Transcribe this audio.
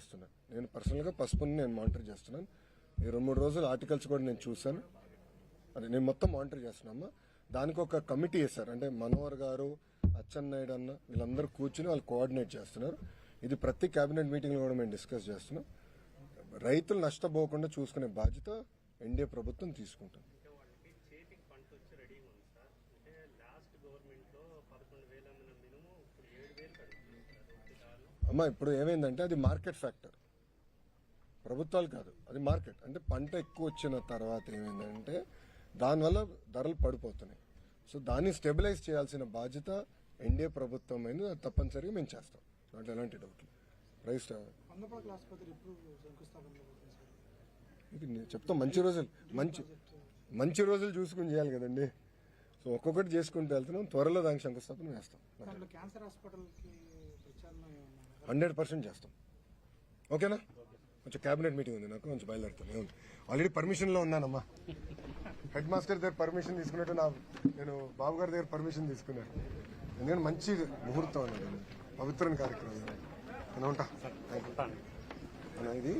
చేస్తున్నాను నేను పర్సనల్గా పసుపుని నేను మానిటర్ చేస్తున్నాను. ఈ రెండు మూడు రోజులు ఆర్టికల్స్ కూడా నేను చూశాను. అదే నేను మొత్తం మానిటర్ చేస్తున్నామా దానికి ఒక కమిటీ వేశారు. అంటే మనోహర్ గారు అచ్చెన్నాయుడు అన్న వీళ్ళందరూ కూర్చుని వాళ్ళు కోఆర్డినేట్ చేస్తున్నారు. ఇది ప్రతి కేబినెట్ మీటింగ్లో కూడా మేము డిస్కస్ చేస్తున్నాం. రైతులు నష్టపోకుండా చూసుకునే బాధ్యత ఎన్డీఏ ప్రభుత్వం తీసుకుంటుంది. అమ్మా ఇప్పుడు ఏమైందంటే అది మార్కెట్ ఫ్యాక్టర్. ప్రభుత్వాలు కాదు అది మార్కెట్. అంటే పంట ఎక్కువ వచ్చిన తర్వాత ఏమైందంటే దానివల్ల ధరలు పడిపోతున్నాయి. సో దాన్ని స్టెబిలైజ్ చేయాల్సిన బాధ్యత ఎన్డీఏ ప్రభుత్వం అయింది అది తప్పనిసరిగా మేము చేస్తాం. దాంట్లో ఎలాంటి డౌట్ ప్రైస్ చెప్తాం మంచి రోజులు మంచి మంచి రోజులు చూసుకుని చేయాలి కదండి. సో ఒక్కొక్కటి చేసుకుంటూ వెళ్తున్నాం త్వరలో దానికి శంకుస్థాపన వేస్తాం దాంట్లో క్యాన్సర్ హాస్పిటల్కి ప్రత్యామ్నాయం ఏమన్నా? హండ్రెడ్ పర్సెంట్ చేస్తాం. ఓకేనా? కొంచెం క్యాబినెట్ మీటింగ్ ఉంది నాకు కొంచెం బయలుదేరుతాను. ఏముంది? ఆల్రెడీ పర్మిషన్లో ఉన్నానమ్మా. హెడ్ మాస్టర్ దగ్గర పర్మిషన్ తీసుకున్నట్టు నా నేను బాబు గారి దగ్గర పర్మిషన్ తీసుకున్నాను ఎందుకంటే మంచి ముహూర్తం అన్నది పవిత్రమైన కార్యక్రమం నేను ఉంటా ఇది?